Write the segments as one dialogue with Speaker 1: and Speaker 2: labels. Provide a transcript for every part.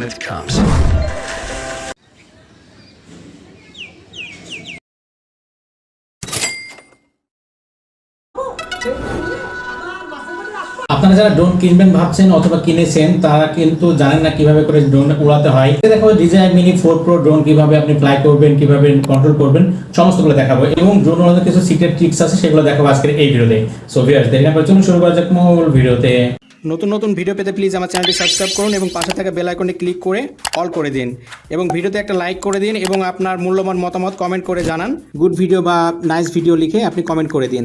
Speaker 1: It comes.
Speaker 2: আপনারা যারা drone কিনবেন ভাবছেন অথবা কিনেছেন, তারা কিন্তু জানেন না কীভাবে করে ড্রোন উড়াতে হয়। দেখো DJI mini four pro drone কীভাবে আপনি ফ্লাই করবেন, কীভাবে কন্ট্রোল করবেন, সমস্তগুলো দেখাবো। এবং ড্রোন উড়াতে কিছু সিক্রেট ট্রিক্স আছে, সেগুলো দেখাবো আজকের এই ভিডিওতে সো ভিউয়ার্স দেরি না চলুন, শুরু করা যাক মূল ভিডিওতে
Speaker 3: নতুন নতুন ভিডিও পেতে প্লিজ আমার চ্যানেলটি সাবস্ক্রাইব করুন এবং পাশে থাকা বেল আইকনে ক্লিক করে অল করে দিন। এবং ভিডিওতে একটা লাইক করে দিন এবং আপনার মূল্যবান মতামত কমেন্ট করে জানান। গুড ভিডিও বা নাইস ভিডিও লিখে আপনি কমেন্ট করে দিন।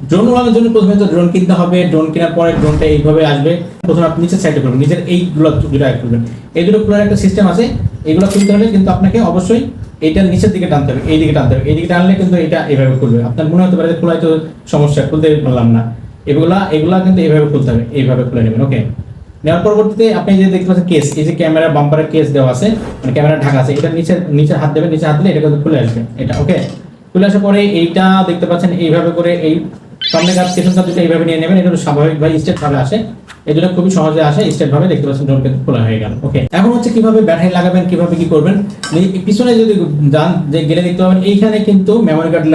Speaker 2: ড্রোন উড়ানোর জন্য প্রথমে তো ড্রোন কিনতে হবে ড্রোন কেনার পরে ড্রোনটা এইভাবে আসবে। প্রথমে আপনি নিচের সাইডে করবেন, নিচের এইগুলো দুটো এক করবেন। এই দুটো খোলার একটা সিস্টেম আছে, এগুলো কিনতে হলে কিন্তু আপনাকে অবশ্যই এটা নিচের দিকে টানতে হবে এই দিকে টানতে হবে এই দিকে টানলে কিন্তু এটা এইভাবে খুলবে। আপনার মনে হতে পারে খোলায় তো সমস্যা, খুলতে পারলাম না। এগুলা এগুলা কিন্তু এইভাবে খুলতে হবে, এইভাবে খুলে নেবেন ওকে নেওয়ার পরবর্তীতে আপনি যে দেখতে পাচ্ছেন কেস এই যে ক্যামেরা বাম্পারের কেস দেওয়া আছে মানে ক্যামেরা ঢাকা আছে, এটা নিচে নিচে হাত দেবেন নিচে হাত দিলে এটা কিন্তু খুলে আসবে, এটা ওকে খুলে আসার পরে এইটা দেখতে পাচ্ছেন, এইভাবে করে এই সামনে কাজ পেছন কাজ এইভাবে নিয়ে নেবেন, এটা স্বাভাবিকভাবে স্টেট ভাবে আসে, এই দুটো খুবই সহজে আসে স্টেট ভাবে দেখতে পাচ্ছেন ড্রোন কিন্তু খোলা হয়ে গেল ওকে এখন হচ্ছে কীভাবে ব্যাটারি লাগাবেন, কীভাবে কি করবেন পিছনে যদি যান, যে গেলে দেখতে পাবেন, এইখানে কিন্তু মেমোরি কার্ড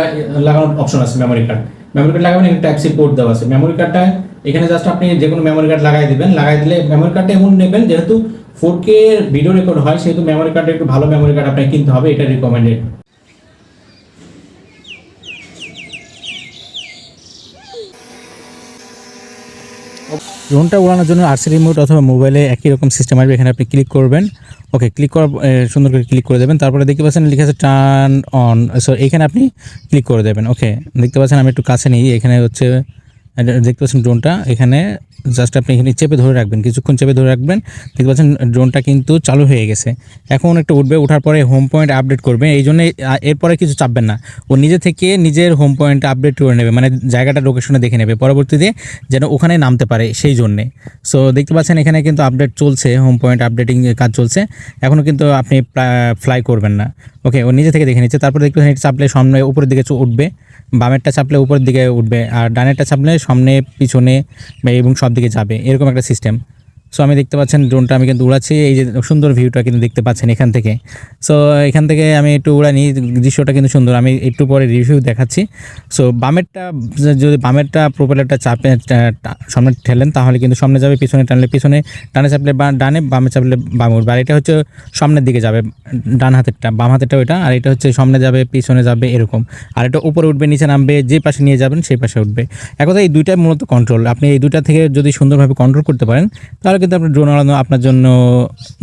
Speaker 2: লাগানোর অপশন আছে মেমোরি কার্ড মেমোরি কার্ড লাগাবেন, একটা টাইপ সি পোর্ট দেওয়া আছে। মেমোরি কার্ডটা এখানে জাস্ট আপনি যে কোনো মেমোরি কার্ড লাগাই দিবেন। লাগাই দিলে মেমোরি কার্ডটা এমন নেবেন, যেহেতু ফোর কে ভিডিও রেকর্ড হয়, সেহেতু মেমোরি কার্ডটা একটু ভালো মেমোরি কার্ড আপনাকে কিনতে হবে, এটা রিকমেন্ডেড
Speaker 4: ড্রোনটা উড়ানোর জন্য আরসি রিমোট অথবা মোবাইলে একই রকম সিস্টেম আসবে, এখানে আপনি ক্লিক করবেন। ওকে ক্লিক করার সুন্দর করে ক্লিক করে দেবেন। তারপরে দেখতে পাচ্ছেন লিখে আছে টার্ন অন সো এখানে আপনি ক্লিক করে দেবেন। ওকে, দেখতে পাচ্ছেন আমি একটু কাছে নিই। এখানে হচ্ছে দেখতে পাচ্ছেন ড্রোনটা এখানে জাস্ট আপনি এখানে চেপে ধরে রাখবেন, কিছুক্ষণ চেপে ধরে রাখবেন। দেখতে পাচ্ছেন ড্রোনটা কিন্তু চালু হয়ে গেছে। এখন একটা উঠবে ওঠার পরে হোম পয়েন্ট আপডেট করবে। এই জন্য এরপরে কিছু চাপবেন না। ও নিজে থেকে নিজের হোম পয়েন্ট আপডেট করে নেবে মানে জায়গাটা লোকেশনে দেখে নেবে। পরবর্তীতে যেন ওখানে নামতে পারে সেই জন্যে। সো দেখতে পাচ্ছেন, এখানে কিন্তু আপডেট চলছে হোম পয়েন্ট আপডেটিং কাজ চলছে। এখনও কিন্তু আপনি ফ্লাই করবেন না। ওকে ও নিজে থেকে দেখে নিচ্ছে। তারপরে দেখতে পাচ্ছেন চাপলে সামনে, উপরের দিকে উঠবে। বামেরটা চাপলে উপরের দিকে উঠবে আর ডানেরটা চাপলে সামনে, পিছনে, এবং সব দিকে যাবে, এরকম একটা সিস্টেম সো আমি দেখতে পাচ্ছেন ড্রোনটা আমি কিন্তু উড়াচ্ছি। এই যে সুন্দর ভিউটা কিন্তু দেখতে পাচ্ছেন এখান থেকে। সো এখান থেকে আমি একটু উড়ানি, দৃশ্যটা কিন্তু সুন্দর। আমি একটু পরে রিভিউ দেখাচ্ছি। সো বামেরটা, যদি বামেরটা প্রোপেলারটা চাপে সামনে ঠেলেন, তাহলে কিন্তু সামনে যাবে, পিছনে টানলে পিছনে, ডানে চাপলে বা, ডানে, বামে চাপলে বামে উঠবে। আর এটা হচ্ছে সামনের দিকে যাবে, ডান হাতেরটা, বাম হাতেরটা ওইটা, আর এটা হচ্ছে সামনে যাবে, পিছনে যাবে, এরকম। আর এটা উপরে উঠবে, নিচে নামবে, যে পাশে নিয়ে যাবেন, সেই পাশে উঠবে। একথা এই দুইটাই মূলত কন্ট্রোল আপনি এই দুইটা থেকে যদি সুন্দরভাবে কন্ট্রোল করতে পারেন, তাহলে কিন্তু আপনার ড্রোন আড়ানো আপনার জন্য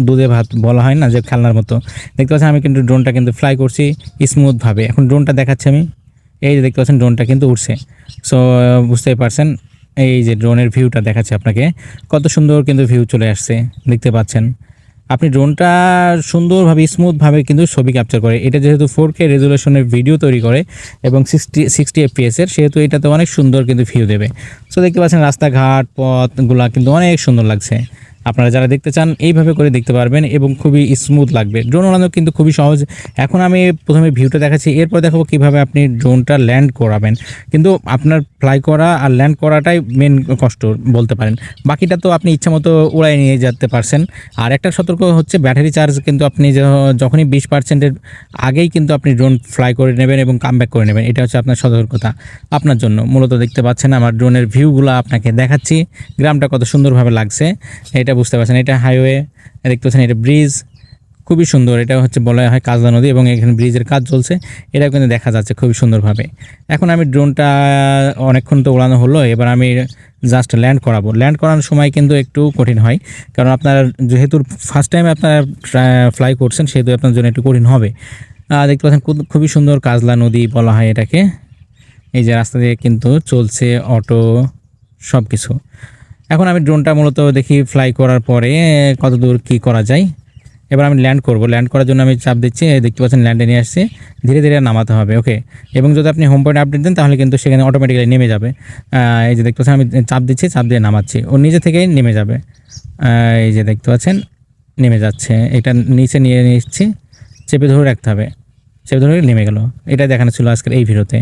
Speaker 4: দুধে ভাত বলা হয় না, যে খেলনার মতো। দেখতে পাচ্ছেন আমি কিন্তু ড্রোনটা কিন্তু ফ্লাই করছি স্মুথভাবে এখন ড্রোনটা দেখাচ্ছি আমি। এই যে দেখতে পাচ্ছেন ড্রোনটা কিন্তু উঠছে সো বুঝতেই পারছেন, এই যে ড্রোনের ভিউটা দেখাচ্ছে আপনাকে। কত সুন্দর কিন্তু ভিউ চলে আসছে, দেখতে পাচ্ছেন। আপনি ড্রোনটা সুন্দরভাবে স্মুথভাবে কিন্তু ছবি ক্যাপচার করে। এটা যেহেতু ফোর কে রেজুলেশনের ভিডিও তৈরি করে এবং সিক্সটি সিক্সটি এফপিএসের সেহেতু এটাতে অনেক সুন্দর কিন্তু ভিউ দেবে। সো দেখতে পাচ্ছেন রাস্তাঘাট, পথগুলা কিন্তু অনেক সুন্দর লাগছে। আপনারা যারা দেখতে চান, এইভাবে করে দেখতে পারবেন এবং খুবই স্মুথ লাগবে। ড্রোন ওড়ানো কিন্তু খুবই সহজ। এখন আমি প্রথমে ভিউটা দেখাচ্ছি, এরপর দেখাবো কীভাবে আপনি ড্রোনটা ল্যান্ড করাবেন। কিন্তু আপনার ফ্লাই করা আর ল্যান্ড করাটাই মেন কষ্ট বলতে পারেন। বাকিটা তো আপনি ইচ্ছা মতো উড়াই নিয়ে যেতে পারছেন। আর একটা সতর্ক হচ্ছে ব্যাটারি চার্জ কিন্তু আপনি যখনই বিশ পার্সেন্টের আগেই কিন্তু আপনি ড্রোন ফ্লাই করে নেবেন এবং কামব্যাক করে নেবেন। এটা হচ্ছে আপনার সতর্কতা। আপনার জন্য মূলত দেখতে পাচ্ছেন, আমার ড্রোনের ভিউগুলো আপনাকে দেখাচ্ছি। গ্রামটা কত সুন্দরভাবে লাগছে। এটা বুঝতে পারছেন। এটা হাইওয়ে দেখতে পাচ্ছেন, এটা ব্রিজ খুবই সুন্দর। এটা হচ্ছে বলা হয় কাজলা নদী এবং এখানে ব্রিজের কাজ চলছে। এটাও কিন্তু দেখা যাচ্ছে খুবই সুন্দরভাবে। এখন আমি ড্রোনটা অনেকক্ষণ তো উড়ানো হলো, এবার আমি জাস্ট ল্যান্ড করাবো। ল্যান্ড করানোর সময় কিন্তু একটু কঠিন হয়, কারণ আপনার যেহেতু ফার্স্ট টাইম আপনারা ফ্লাই করছেন, সেহেতু আপনার জন্য একটু কঠিন হবে। দেখতে পাচ্ছেন খুবই সুন্দর কাজলা নদী বলা হয় এটাকে। এই যে রাস্তা দিয়ে কিন্তু চলছে অটো সব কিছু এখন আমি ড্রোনটা মূলত দেখি ফ্লাই করার পরে কত দূর কী করা যায়। এবার আমি ল্যান্ড করব। ল্যান্ড করার জন্য আমি চাপ দিচ্ছি। দেখতে পাচ্ছেন ল্যান্ডে নিয়ে আসছে। ধীরে ধীরে নামাতে হবে। ওকে এবং যদি আপনি হোম পয়েন্ট আপডেট দেন, তাহলে কিন্তু সেখানে অটোমেটিক্যালি নেমে যাবে। এই যে দেখতে পাচ্ছেন, আমি চাপ দিচ্ছি, চাপ দিয়ে নামাচ্ছি। ও নিজে থেকেই নেমে যাবে। এই যে দেখতে পাচ্ছেন, নেমে যাচ্ছে। এটা নিচে নিয়ে নিচ্ছি। চেপে ধরে রাখতে হবে। চেপে ধরে নেমে গেল। এটা দেখানো ছিল আজকের এই ভিডিওতে